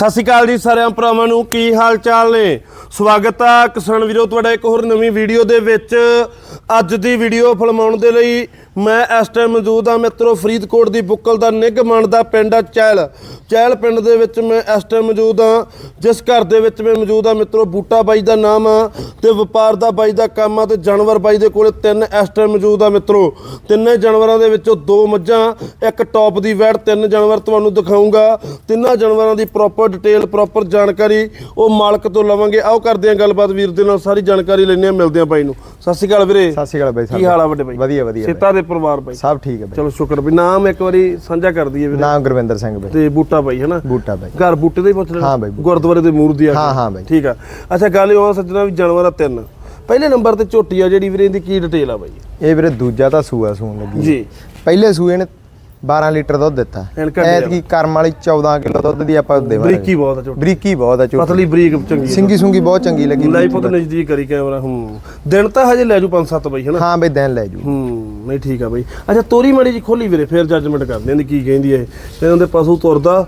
ਸਤਿ ਸ਼੍ਰੀ ਅਕਾਲ ਜੀ ਸਾਰਿਆਂ ਭਰਾਵਾਂ ਨੂੰ, ਕੀ ਹਾਲ ਚਾਲ ਨੇ? ਸਵਾਗਤ ਆ ਕਿਸਾਨ ਵੀਰੋ, ਤੁਹਾਡਾ ਇੱਕ ਹੋਰ ਨਵੀਂ ਵੀਡੀਓ ਦੇ ਵਿੱਚ। ਅੱਜ ਦੀ ਵੀਡੀਓ ਫਿਲਮਾਉਣ ਦੇ ਲਈ ਮੈਂ ਇਸ ਟਾਈਮ ਮੌਜੂਦ ਆ ਮਿੱਤਰੋ, ਫਰੀਦਕੋਟ ਦੀ ਬੁੱਕਲ ਦਾ ਨਿਗਮਣ ਦਾ ਪਿੰਡ ਆ ਚਹਿਲ। ਚਹਿਲ ਪਿੰਡ ਦੇ ਵਿੱਚ ਮੈਂ ਇਸ ਟਾਈਮ ਮੌਜੂਦ ਆ ਜਿਸ ਘਰ ਦੇ ਵਿੱਚ ਮੈਂ ਮੌਜੂਦ ਆ ਮਿੱਤਰੋ, ਬੂਟਾ ਬਾਈ ਦਾ ਨਾਮ ਆ ਤੇ ਵਪਾਰ ਦਾ ਬਾਈ ਦਾ ਕੰਮ ਆ ਤੇ ਜਾਨਵਰ ਬਾਈ ਦੇ ਕੋਲੇ ਤਿੰਨ ਇਸ ਟਾਈਮ ਮੌਜੂਦ ਆ ਮਿੱਤਰੋ। ਤਿੰਨੇ ਜਾਨਵਰਾਂ ਦੇ ਵਿੱਚੋਂ ਦੋ ਮੱਝਾਂ, ਇੱਕ ਟੌਪ ਦੀ ਵੈੜ, ਤਿੰਨ ਜਾਨਵਰ ਤੁਹਾਨੂੰ ਦਿਖਾਉਂਗਾ ਤਿੰਨਾਂ ਜਾਨਵਰਾਂ ਦੀ ਪ੍ਰੋਪਰ ਡਿਟੇਲ ਪ੍ਰੋਪਰ ਜਾਣਕਾਰੀ ਉਹ ਮਾਲਕ ਤੋਂ ਲਵਾਂਗੇ। ਆਓ ਕਰਦੇ ਆਂ ਗੱਲਬਾਤ ਵੀਰ ਦੇ ਨਾਲ ਸਾਰੀ ਜਾਣਕਾਰੀ ਲੈਣੇ ਆ ਮਿਲਦੇ ਆ ਬਾਈ ਨੂੰ। ਸਤਿ ਸ਼੍ਰੀ ਅਕਾਲ ਵੀਰੇ। ਸਤਿ ਸ਼੍ਰੀ ਅਕਾਲ ਬਾਈ ਕੀ ਹਾਲ ਆ ਵੱਡੇ ਬਾਈ? ਵਧੀਆ ਵਧੀਆ। ਸੇਤਾ ਦੇ ਪਰਿਵਾਰ ਬਾਈ। ਸਭ ਠੀਕ ਹੈ ਬਾਈ। ਚਲੋ ਸ਼ੁਕਰ ਵੀ ਨਾਮ ਇੱਕ ਵਾਰੀ ਸਾਂਝਾ ਕਰ ਦਈਏ ਵੀਰੇ। ਨਾਮ ਗੁਰਵਿੰਦਰ ਸਿੰਘ ਬਾਈ। ਤੇ ਬੂਟਾ ਬਾਈ ਹਨਾ? ਬੂਟਾ ਬਾਈ। ਘਰ ਬੂਟੇ ਦਾ ਹੀ ਲੈਣਾ। ਹਾਂ ਬਾਈ। ਗੁਰਦੁਆਰੇ ਦੇ ਮੂਰਤੀ ਆ ਕੇ। ਹਾਂ, ਹਾਂ ਬਾਈ। ਠੀਕ ਆ। ਅੱਛਾ ਗੱਲ ਇਹ ਆ ਸੱਜਣਾ ਵੀ ਜਾਨਵਰ ਆ ਤਿੰਨ। ਪਹਿਲੇ ਨੰਬਰ ਤੇ ਝੋਟੀ ਆ ਜਿਹੜੀ ਵੀਰੇ ਇਹਦੀ ਕੀ ਡਿਟੇਲ ਆ ਬਾਈ? ਇਹ ਵੀਰੇ ਦੂਜਾ ਤਾਂ ਸੂਆ ਸੂਣ ਲੱਗੀ ਜੀ। ਪਹਿਲੇ ਸੂਏ ਨੇ 12 ਲੀਟਰ ਦੁੱਧ ਦਿੱਤਾ। ਐਨਕਾਂ ਦੇ ਐਤਕੀ ਕਰਮ ਵਾਲੀ 14 ਕਿਲੋ ਦੁੱਧ ਦੀ ਆਪਾਂ ਦੇਵਾਂਗੇ। ਬਰੀਕੀ ਬਹੁਤ ਆ ਝੋਟੀ। ਬਰੀਕੀ ਬਹੁਤ ਆ ਝੋਟੀ। ਪਤਲੀ ਬਰੀਕ ਚੰਗੀ। ਸਿੰਗੀ ਸੁੰਗੀ ਬਹੁਤ ਚੰਗੀ ਲੱਗੀ ਲਾਈਫ ਉਹਦੇ ਨਜ਼ਦੀਕ ਕਰੀ ਕੈਮਰਾ ਹੂੰ। ਦਿਨ ਤਾਂ ਹਜੇ ਲੈ ਜੂ 5-7 ਬਾਈ ਹਨਾ? ਹਾਂ ਬਈ ਦਿਨ ਲੈ ਜੂ। ਹੂੰ ਨਹੀਂ ਠੀਕ ਆ ਬਾਈ। ਅੱਛਾ ਤੋਰੀ ਮਾੜੀ ਜੀ ਖੋਲੀ ਵੀਰੇ ਫੇਰ ਜੱਜਮੈਂਟ ਕਰਦੇ ਦੀ ਕੀ ਕਹਿੰਦੀ ਐ ਇਹਨਾਂ ਦੇ ਪਸ਼ੂ ਤੁਰਦਾ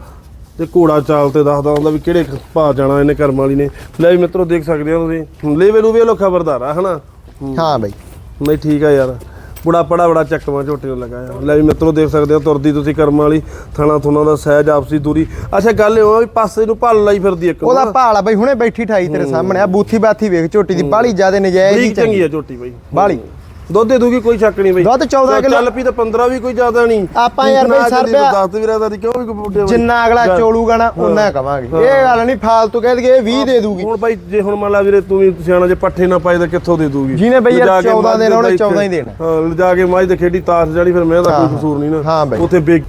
ਤੇ ਘੋੜਾ ਚਾਲ ਤੇ ਦੱਸਦਾ ਹੁੰਦਾ ਵੀ ਕਿਹੜੇ ਭਾਅ ਜਾਣਾ ਇਹਨੇ ਕਰਮ ਵਾਲੀ ਨੇ। ਲੈ ਵੀ ਮਿੱਤਰੋ ਦੇਖ ਸਕਦੇ ਹੋ ਤੁਸੀਂ। ਲੈ ਵੇਲੂ ਵੇ ਲੋ ਖਬਰਦਾਰ ਆ ਹਨਾ ਹਾਂ ਬਈ। ਨਹੀਂ ਠੀਕ ਆ ਯਾਰ। ਬੜਾ ਪੜਾ ਬੜਾ ਚੱਕਵਾ ਝੋਟੇ ਨੂੰ ਲਗਾਇਆ। ਲੈ ਵੀ ਮਿੱਤਰੋ ਦੇਖ ਸਕਦੇ ਹੋ ਤੁਰਦੀ ਤੁਸੀਂ ਕਰਮ ਵਾਲੀ ਥਣਾ ਥੁਣਾ ਦਾ ਸਹਿਜ ਆਪਸੀ ਦੂਰੀ। ਅੱਛਾ ਗੱਲ ਇਹ ਆ ਵੀ ਪਾਸੇ ਨੂੰ ਭਲ ਲਾਈ ਫਿਰਦੀ ਇੱਕ ਉਹਦਾ ਭਾਲ ਆ ਬਈ ਹੁਣੇ ਬੈਠੀ ਠਾਈ ਤੇਰੇ ਸਾਹਮਣੇ। ਆ ਬੂਥੀ ਬਾਥੀ ਵੇਖ ਝੋਟੀ ਦੀ ਬਾਲੀ ਜ਼ਿਆਦੇ ਨਜਾਇਜ਼ ਹੀ ਚੰਗੀ ਆ ਝੋਟੀ ਬਾਈ। ਬਾਲੀ। ਦੁੱਧ ਦੇ ਦੂਗੀ ਕੋਈ ਸ਼ੱਕ ਨਹੀਂ ਬਈ। ਦੁੱਧ 14 ਕਿਲੋ। ਚੱਲ ਪੀ ਤਾਂ 15 ਵੀ ਕੋਈ ਜ਼ਿਆਦਾ ਨਹੀਂ। ਆਪਾਂ ਯਾਰ ਬਈ ਸਰ ਪਿਆ- ਦੱਸ ਵੀਰਾ ਦਾ ਕਿਉਂ ਵੀ ਬੁੱਢੇ। ਜਿੰਨਾ ਅਗਲਾ ਚੋਲੂਗਾ ਨਾ ਉਹਨਾਂ ਕਵਾਂਗੇ। ਇਹ ਗੱਲ ਨਹੀਂ ਫਾਲਤੂ ਕਹਿ ਦਈਏ ਇਹ 20 ਦੇ ਦੂਗੀ। ਹੁਣ ਬਾਈ ਜੇ ਹੁਣ ਮੰਨ ਲਾ ਵੀਰੇ ਤੂੰ ਵੀ ਸਿਆਣਾ ਜੇ ਪੱਠੇ ਨਾ ਪਾਏ ਤਾਂ ਕਿੱਥੋਂ ਦੇ ਦੂਗੀ? ਜਿਹਨੇ ਬਈ ਯਾਰ ਲਿਜਾ ਕੇ 14 ਮੱਝ ਦੇਣਾ, ਉਹਨੇ ਇੱਥੇ- 14 ਹੀ ਦੇਣਾ। ਹਾਂ ਲਿਜਾ ਕੇ ਮਾਝ ਤੇ ਖੇਡੀ ਤਾਸ਼ ਜਾਣੀ ਫਿਰ ਮੈਂ ਦਾ ਹਾਂ, ਕੋਈ ਕਸੂਰ ਨਹੀਂ ਨਾ। ਹਾਂ ਬਾਈ। ਉੱਥੇ ਬੇਗ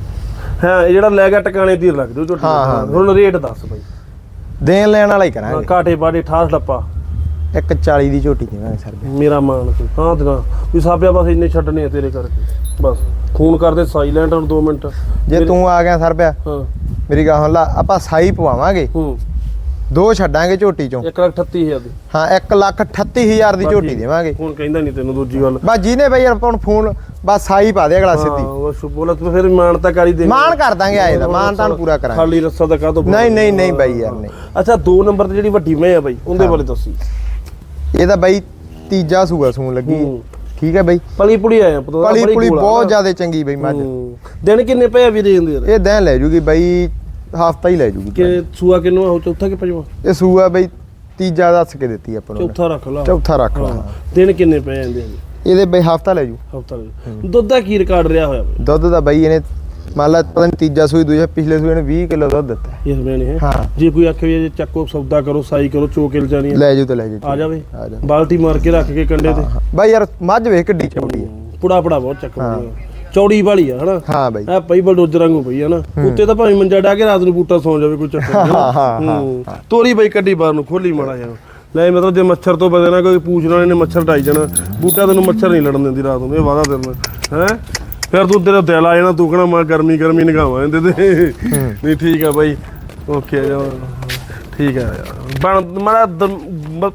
ਹਾਂ ਇਹ ਜਿਹੜਾ ਲੈ ਗਿਆ ਟਿਕਾਣੇ ਧੀਰ ਲੱਗ ਜਾਓ ਝੋਟੀ। ਹੁਣ ਰੇਟ ਦੱਸ ਬਾਈ। ਦੇਣ ਲੈਣ ਵਾਲਾ ਹੀ ਕਰਾਂਗੇ। ਕਾਟੇ ਬਾੜੇ ਠਾਸ ਡੱਪਾ। ਇੱਕ 40 ਦੀ ਝੋਟੀ ਦੇਵਾਂਗੇ ਸਰ ਮੇਰਾ ਮਾਨ ਕੋਈ ਹਾਂ ਤੇ ਨਾ। ਵੀ ਸਾਬਿਆ ਬਸ ਇੰਨੇ ਛੱਡਣੇ ਆ ਤੇਰੇ ਕਰਕੇ। ਬਸ ਫੋਨ ਕਰਦੇ ਸਾਇਲੈਂਟ ਹੁਣ 2 ਮਿੰਟ। ਜੇ ਤੂੰ ਆ ਗਿਆ ਸਰ ਪਿਆ ਹਾਂ। ਮੇਰੀ ਗੱਲ ਲਾ ਆਪਾਂ ਸਾਈ ਪਵਾਵਾਂਗੇ। ਹੂੰ। ਦੋ ਛੱਡਾਂਗੇ ਝੋਟੀ ਚੋਂ। 1 ਲੱਖ 38000 ਦੀ। ਹਾਂ 1 ਲੱਖ 38000 ਦੀ ਝੋਟੀ ਦੇਵਾਂਗੇ। ਹੁਣ ਕਹਿੰਦਾ ਨਹੀਂ ਤੈਨੂੰ ਦੂਜੀ ਗੱਲ। ਬਸ ਜਿਹਨੇ ਬਈ ਆਪਾਂ ਨੂੰ ਫੋਨ ਬਸ ਸਾਈ ਪਾ ਦੇ ਅਗਲਾ ਸਿੱਧੀ। ਹਾਂ ਬਸ ਬੋਲਾ ਤੂੰ ਫਿਰ ਮਾਨਤਾ ਕਰੀ ਦੇ ਮਾਣ ਕਰ ਦਾਂਗੇ ਆਏ ਦਾ ਮਾਣ ਤਾਂ ਪੂਰਾ ਕਰਾਂਗੇ। ਖਾਲੀ ਰੱਸਾ ਦਾ ਕਾਹ ਤੋਂ ਨਹੀਂ ਨਹੀਂ ਨਹੀਂ ਬਾਈ ਯਾਰ ਨਹੀਂ। ਅੱਛਾ 2 ਨੰਬਰ ਤੇ ਜਿਹੜੀ ਵੱਡੀ ਮੈਂ ਆ ਬਾਈ ਉਹਦੇ ਬਾਰੇ ਦੱਸੀ। ਇਹ ਤਾਂ ਬਾਈ ਤੀਜਾ ਸੂਆ ਸੂਣ ਲੱਗੀ। ਹੂੰ। ਠੀਕ ਹੈ ਬਾਈ। ਪਲੀ ਪੁੜੀ ਆਇਆ ਪਤਾ ਪਲੀ ਪੁਲੀ ਬਹੁਤ ਜ਼ਿਆਦਾ ਚੰਗੀ ਬਈ ਮੱਝ। ਹੂੰ। ਦਿਨ ਕਿੰਨੇ ਪਏ ਆ ਵੀਰੇ ਇਹਦੇ ਯਾਰ ਇਹ ਦਿਨ ਲੈ ਜੂਗੀ ਬਾਈ ਹਫਤਾ ਹੀ ਲੈ ਜੂਗੀ ਕਿ ਸੂਆ ਕਿੰਨੂ ਆ ਚੌਥਾ ਕਿ ਪੰਜਵਾਂ? ਇਹ ਸੂਆ ਬਾਈ ਤੀਜਾ ਦੱਸ ਕੇ ਦਿੱਤੀ ਆਪਾਂ ਨੂੰ ਚੌਥਾ ਰੱਖ ਲਾ। ਚੌਥਾ ਰੱਖ ਲਾ। ਹਾਂ। ਦਿਨ ਕਿੰਨੇ ਪਏ ਜਾਂਦੇ ਇਹਦੇ? ਬਾਈ ਹਫਤਾ ਲੈ ਜੂ। ਹਫਤਾ ਦੁੱਧ ਦਾ ਕੀ ਰਿਕਾਰਡ ਰਿਹਾ ਹੋਇਆ ਬਾਈ? ਦੁੱਧ ਦਾ ਬਾਈ ਇਹਨੇ ਮੰਨ ਲਾ ਪਤਾ ਨਹੀਂ ਤੀਜਾ ਸੂਈ ਦੂਜਾ ਪਿਛਲੇ ਸੂਏ ਨੇ 20 ਕਿਲੋ ਦੁੱਧ ਦਿੱਤਾ। ਇਸ ਵੇਲੇ ਹੈ। ਹਾਂ। ਜੇ ਕੋਈ ਆਖੇ ਵੀ ਇਹ ਚੱਕੋ ਸੌਦਾ ਕਰੋ ਸਾਈ ਕਰੋ ਚੋਕੇ ਲ ਜਾਣੀ ਲੈ ਜੂ ਤੇ ਲੈ ਜੂ ਆ ਜਾਵੇ। ਆ ਬਾਲਟੀ ਮਾਰ ਕੇ ਰੱਖ ਕੇ ਕੰਡੇ ਤੇ। ਬਾਈ ਯਾਰ ਮੱਝ ਵੇਖ ਕਿੱਡੀ ਚੌੜੀ ਹੈ ਪੁੜਾ ਪੁੜਾ ਬਹੁਤ ਚੱਕਦੀ ਚੌੜੀ ਵਾਲੀ ਆ ਹਨਾ? ਹਾਂ ਬਾਈ। ਆ ਪਈ ਬਲਡੋਜ਼ਰ ਵਾਂਗੂ ਪਈ ਆ ਨਾ। ਉੱਤੇ ਤਾਂ ਭਾਵੇਂ ਮੰਜਾ ਡਾ ਕੇ ਰਾਤ ਨੂੰ ਬੂਟਾ ਸੌਂ ਜਾਵੇ ਕੋਈ ਚੱਕਰ ਨਹੀਂ ਹਾਂ, ਹਾਂ, ਹੂੰ। ਤੋਰੀ ਬਈ ਕੱਢੀ ਬਾਹਰ ਨੂੰ ਖੋਲੀ ਮਾੜਾ ਜਿਹਾ। ਲੈ ਮਤਲਬ ਜੇ ਮੱਛਰ ਤੋਂ ਬਚਣਾ ਕੋਈ ਪੂਛਣਾ ਇਹਨੇ ਮੱਛਰ ਟਾਈ ਜਾਣਾ। ਬੂਟਾ ਤੈਨੂੰ ਮੱਛਰ ਨਹੀਂ ਲੜਨ ਦਿੰਦੀ ਰਾਤ ਨੂੰ ਇਹ ਵਾਦਾ ਤੇਰੇ ਨਾਲ। ਹੈ? ਫਿਰ ਤੂੰ ਤੇਰਾ ਦਿਲ ਆ ਜਾਣਾ ਤੂੰ ਕਹਣਾ ਮੈਂ ਗਰਮੀ ਗਰਮੀ ਨਗਾਵਾਂ ਇਹਦੇ ਤੇ। ਨਹੀਂ ਠੀਕ ਆ ਬਾਈ। ਓਕੇ ਜਾ। ਠੀਕ ਆ। ਬਣ ਮਾੜਾ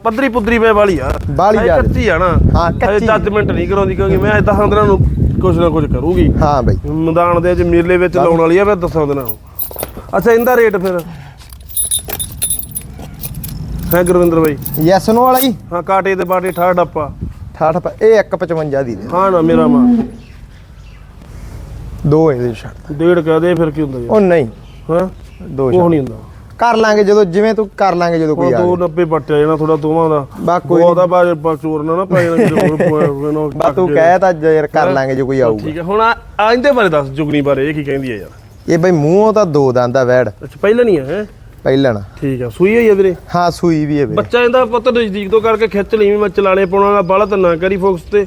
ਪੱਧਰੀ ਪੁੱਧਰੀ ਪੈ ਵਾਲੀ ਆ। ਵਾਲੀ ਆ। ਕੱਚੀ ਆ ਨਾ। ਹਾਂ, ਕੱਚੀ। ਜੱਜਮੈਂਟ ਨਹੀਂ ਕਰਾਉਂਦੀ ਕਿਉਂਕਿ ਮੈਂ 10 ਦਿਨਾਂ ਨੂੰ ਕੁਝ ਨਾ ਕੁਝ ਕਰੂਗੀ। ਹਾਂ ਬਾਈ। ਮੈਦਾਨ ਦੇ ਵਿੱਚ ਮੇਲੇ ਵਿੱਚ ਲਾਉਣ ਵਾਲੀ ਆ ਮੈਂ ਦੱਸਾਂ ਉਹਦੇ ਨਾਲ ਅੱਛਾ ਇਹਦਾ ਰੇਟ ਫਿਰ? ਹੈ ਗੁਰਵਿੰਦਰ ਬਾਈ? ਯੈਸ ਨੋ ਵਾਲਾ ਹੀ ਹਾਂ ਕਾਟੇ ਤੇ ਬਾਟੇ ਠਾੜ ਡੱਪਾ। 68 ਪਾ- ਇਹ 155 ਦੀ ਦੇ ਹਾਂ ਨਾ ਮੇਰਾ ਮਾਂ। ਦੋ ਇਹਦੇ ਛੱਡ। ਡੇਢ ਕਹਿ ਦੇ ਫਿਰ ਕੀ ਹੁੰਦਾ ਉਹ ਨਹੀਂ। ਹਾਂ? ਦੋ ਉਹ ਛੱਡ। ਨਹੀਂ ਹੁੰਦਾ। ਕਰ ਲਾਂਗੇ ਜਦੋਂ ਜਿਵੇਂ ਤੂੰ ਕਰ ਲਾਂਗੇ ਜਦੋਂ ਕੋਈ ਉਹ ਆ ਦੋ 90 ਬੱਟਿਆ ਜਾਣਾ ਥੋੜਾ ਦੋਵਾਂ ਦਾ। ਬਾ ਕੋਈ ਉਹਦਾ ਬਾਜ ਚੋਰ ਨਾ ਨਾ ਪੈ ਜਾਣਾ ਹੋਰ ਇਹਨੂੰ ਬਾ ਤੂੰ ਕਹਿ ਤਾਂ ਯਾਰ ਕਰ ਲਾਂਗੇ ਜੇ ਕੋਈ ਆਊਗਾ। ਠੀਕ ਹੈ ਹੁਣ ਆ ਆ ਇਹਦੇ ਬਾਰੇ ਦੱਸ ਜੁਗਨੀ ਬਾਰੇ ਇਹ ਕੀ ਕਹਿੰਦੀ ਹੈ ਯਾਰ? ਇਹ ਬਈ ਮੂੰਹੋਂ ਤਾਂ ਦੋ ਦੰਦ ਆ ਵੈੜ। ਅੱਛਾ ਪਹਿਲਾਂ ਨਹੀਂ ਹੈ? ਪਹਿਲਣ ਠੀਕ ਹੈ ਸੂਈ ਹੋਈ ਹੈ ਵੀਰੇ? ਹਾਂ ਸੂਈ ਵੀ ਹੈ ਵੀਰੇ। ਬੱਚਾ ਇਹਦਾ ਪੁੱਤ ਨਜ਼ਦੀਕ ਤੋਂ ਕਰਕੇ ਖਿੱਚ ਲਈ ਵੀ ਮੈਂ ਚਲਾਣੇ ਪਾਉਣਾ ਦਾ ਬਾਲਾ ਤਾਂ ਨਾ ਕਰੀ ਫੋਕਸ ਤੇ।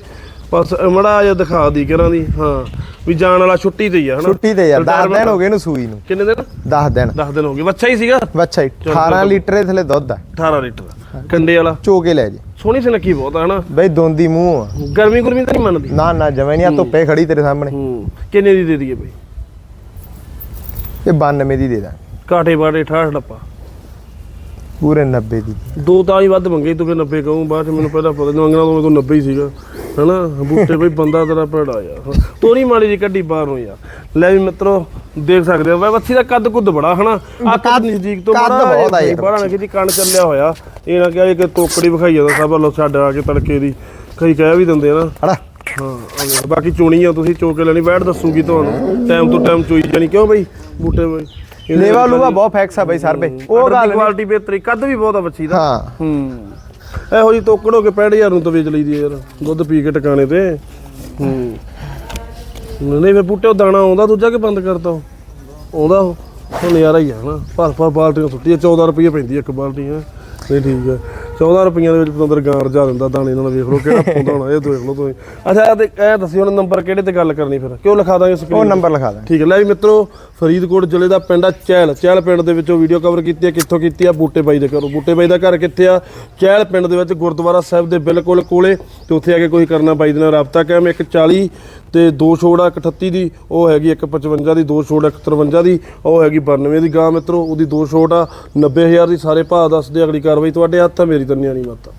ਬਸ ਮੜਾ ਜਿਹਾ ਦਿਖਾ ਦੀ ਕਰਾਂ ਦੀ ਹਾਂ ਵੀ ਜਾਣ ਵਾਲਾ ਛੁੱਟੀ ਤੇ ਹੀ ਆ ਹਨਾ? ਛੁੱਟੀ ਤੇ ਯਾਰ 10 Retirement ਦਿਨ ਹੋ ਗਏ ਇਹਨੂੰ ਸੂਈ ਨੂੰ। ਕਿੰਨੇ ਦਿਨ? 10 ਦਿਨ। 10 ਦਿਨ ਹੋ ਗਏ। ਬੱਚਾ ਹੀ ਸੀਗਾ? ਬੱਚਾ ਹੀ। 18 ਲੀਟਰ ਦੇ ਥਲੇ ਦੁੱਧ ਆ। 18 ਲੀਟਰ ਕੰਡੇ ਵਾਲਾ? ਚੋ ਕੇ ਲੈ ਜੇ। ਸੋਹਣੀ ਸੁਨੱਖੀ ਬਹੁਤ ਆ ਹਨਾ? ਬਈ ਦੋਂਦੀ ਮੂੰਹ ਆ। ਗਰਮੀ ਗੁਰਮੀ ਤਾਂ ਨਹੀਂ ਮੰਨਦੀ। ਨਾ ਨਾ ਜਵੇਂ ਨਹੀਂ ਆ ਧੁੱਪੇ ਖੜੀ ਤੇਰੇ ਸਾਹਮਣੇ। ਹੂੰ। ਕਿੰਨੇ ਦੀ ਦੇ ਦਈਏ ਬਈ? ਇਹ 92 ਦੀ ਦੇ ਦਾਂ ਕਾਟੇ ਬਾਟੇ ਠਾਠ ਡੱਪਾ। ਪੂਰੇ 90 ਦੀ। ਦੋ ਤਾਂ ਹੀ ਵੱਧ ਮੰਗੇ ਤੂੰ ਕਿ 90 ਕਹੂੰ ਬਾਅਦ ਚ ਮੈਨੂੰ ਪਹਿਲਾਂ ਪਤਾ ਨਹੀਂ ਮੰਗਣਾ ਤੋਂ 90 ਹੀ ਸੀਗਾ। ਹਨਾ? ਬੂਟੇ ਬਈ ਬੰਦਾ ਤੇਰਾ ਭੜਾ ਯਾਰ। ਤੋਰੀ ਮਾੜੀ ਜੀ ਕੱਢੀ ਬਾਹਰ ਯਾਰ। ਲੈ ਵੀ ਮਿੱਤਰੋ ਦੇਖ ਸਕਦੇ ਹੋ ਵੇ ਬੱਚੀ ਦਾ ਕੱਦ ਕੁੱਦ ਬੜਾ ਹਨਾ? ਆ ਕੱਦ ਨਜ਼ਦੀਕ ਤੋਂ ਕੱਦ ਬਹੁਤ ਆ ਯਾਰ ਬੜਾ ਨਾ ਕਿਤੇ ਕਣ ਚੱਲਿਆ ਹੋਇਆ। ਇਹ ਨਾ ਕਿਹਾ ਕਿ ਤੋਕੜੀ ਵਿਖਾਈ ਜਾਂਦਾ ਸਭ ਵੱਲੋਂ ਛੱਡ ਆ ਕੇ ਤੜਕੇ ਦੀ। ਕਈ ਕਹਿ ਵੀ ਦਿੰਦੇ ਨਾ। ਹੜਾ ਹਾਂ ਬਾਕੀ ਚੋਣੀ ਆ ਤੁਸੀਂ ਚੋ ਕੇ ਲੈਣੀ ਬੈਠ ਦੱਸੂਗੀ ਤੁਹਾਨੂੰ। ਟਾਈਮ ਤੋਂ ਟਾਈਮ ਚੋਈ ਜਾਣੀ। ਕਿਉਂ ਬਈ? ਬੂਟੇ ਬਈ। ਲੇਵਾ ਲੂਵਾ ਬਹੁਤ ਫੈਕਸ ਆ ਬਈ ਸਰ ਬਈ ਉਹ ਗੱਲ ਨੀ। ਕੁਆਲਿਟੀ ਬਿਹਤਰੀ ਕੱਦ ਵੀ ਬਹੁਤ ਆ ਬੱਚੀ ਦਾ। ਹਾਂ। ਹੂੰ। ਇਹੋ ਜੀ ਤੋਕੜ ਕੇ 65000 ਨੂੰ ਤਾਂ ਵੇਚ ਲਈਦੀ ਆ ਯਾਰ ਦੁੱਧ ਪੀ ਕੇ ਟਿਕਾਣੇ ਤੇ। ਹੂੰ। ਨਹੀਂ ਫੇ ਬੂਟੇ ਦਾਣਾ ਆਉਂਦਾ ਦੂਜਾ ਕਿ ਬੰਦ ਕਰਤਾ ਉਹ? ਆਉਂਦਾ ਉਹ। ਨਜ਼ਾਰਾ ਹੀ ਆ ਹਨਾ ਭਰ ਭਰ ਬਾਲਟੀਆਂ ਸੁੱਟੀਆਂ 14 ਰੁਪਏ ਪੈਂਦੀ ਆ ਇੱਕ ਬਾਲਟੀ ਹੈ। ਨਹੀਂ ਠੀਕ ਹੈ 14 ਰੁਪਈਆਂ ਦੇ ਵਿੱਚ ਪਤੰਦਰ ਗਾਂ ਰਜਾ ਦਿੰਦਾ ਦਾਣੇ ਨਾਲ ਵੇਖ ਲਓ ਕਿਹੜਾ ਪਾਉਂਦਾ ਹੋਣਾ ਇਹ ਦੇਖ ਲਓ ਤੁਸੀਂ। ਅੱਛਾ ਇਹ ਤੇ ਇਹ ਦੱਸਿਓ ਹੁਣ ਨੰਬਰ ਕਿਹੜੇ ਤੇ ਗੱਲ ਕਰਨੀ ਫਿਰ। ਕਿਉਂ ਲਿਖਾ ਦਾਂਗੇ ਉਹ ਸਕਰੀਨ ਨੰਬਰ ਲਿਖਾ ਦੇ ਠੀਕ ਹੈ ਲੈ ਵੀ ਮਿੱਤਰੋ ਫਰੀਦਕੋਟ ਜ਼ਿਲ੍ਹੇ ਦਾ ਪਿੰਡ ਆ ਚਹਿਲ ਚਹਿਲ ਪਿੰਡ ਦੇ ਵਿੱਚੋਂ ਵੀਡੀਓ ਕਵਰ ਕੀਤੀ ਹੈ ਕਿੱਥੋਂ ਕੀਤੀ ਆ? ਬੂਟੇ ਬਾਈ ਦੇ ਘਰੋਂ। ਬੂਟੇ ਬਾਈ ਦਾ ਘਰ ਕਿੱਥੇ ਆ? ਚਹਿਲ ਪਿੰਡ ਦੇ ਵਿੱਚ ਗੁਰਦੁਆਰਾ ਸਾਹਿਬ ਦੇ ਬਿਲਕੁਲ ਕੋਲੇ। ਤੇ ਉੱਥੇ ਆ ਕੇ ਕੋਈ ਕਰਨਾ ਬਾਈ ਦੇ ਨਾਲ ਰਾਬਤਾ ਕਾਇਮ। 140 ਤੇ ਦੋ ਛੋੜਾ 138 ਦੀ, ਉਹ ਹੈਗੀ 155 ਦੀ, ਦੋ ਛੋੜ 153 ਦੀ, ਉਹ ਹੈਗੀ 92 ਦੀ। ਗਾਂ ਮਿੱਤਰੋ, ਉਹਦੀ ਦੋ ਛੋਟ ਆ 90000 ਦੀ ਸਾਰੇ ਭਾਅ ਦੱਸਦੇ ਅਗਲੀ ਕਾਰਵਾਈ ਤੁਹਾਡੇ ਹੱਥ ਆ, ਮੇਰੀ ਤਾਂ ਨਿਆਣੀ ਮੱਤ